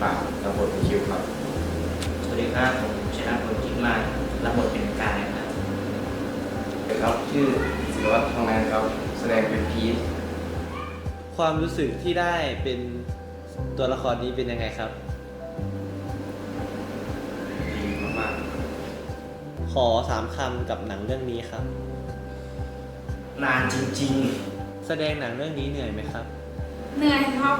ผมเรียนที่ปากรับบทเป็นคิวครับสวัสดีครับผมชนะพลกิจมากรับบทเป็นกายครับครับชื่อศิลวัฒน์ทองนานครับ แสดงเป็นพีทความรู้สึกที่ได้เป็นตัวละครนี้เป็นยังไงครับดีมากขอสามคำกับหนังเรื่องนี้ครับ นานจริงแสดงหนังเรื่องนี้เหนื่อยไหมครับ เหนื่อยครับ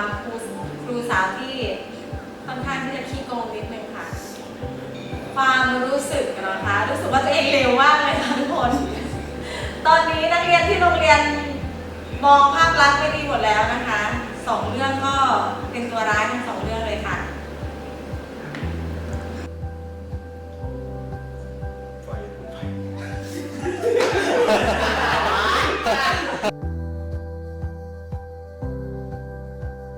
ครูอัมครูครูสาวที่ค่อนข้างที่จะขี้โกงนิดนึงค่ะ ความรู้สึกนะคะรู้สึกว่าตัวเองเร็วมากเลยค่ะทุกคน ตอนนี้นักเรียนที่โรงเรียนมองภาพลักษณ์ไม่ดีหมดแล้วนะคะสองเรื่องก็เป็นตัวร้ายทั้งส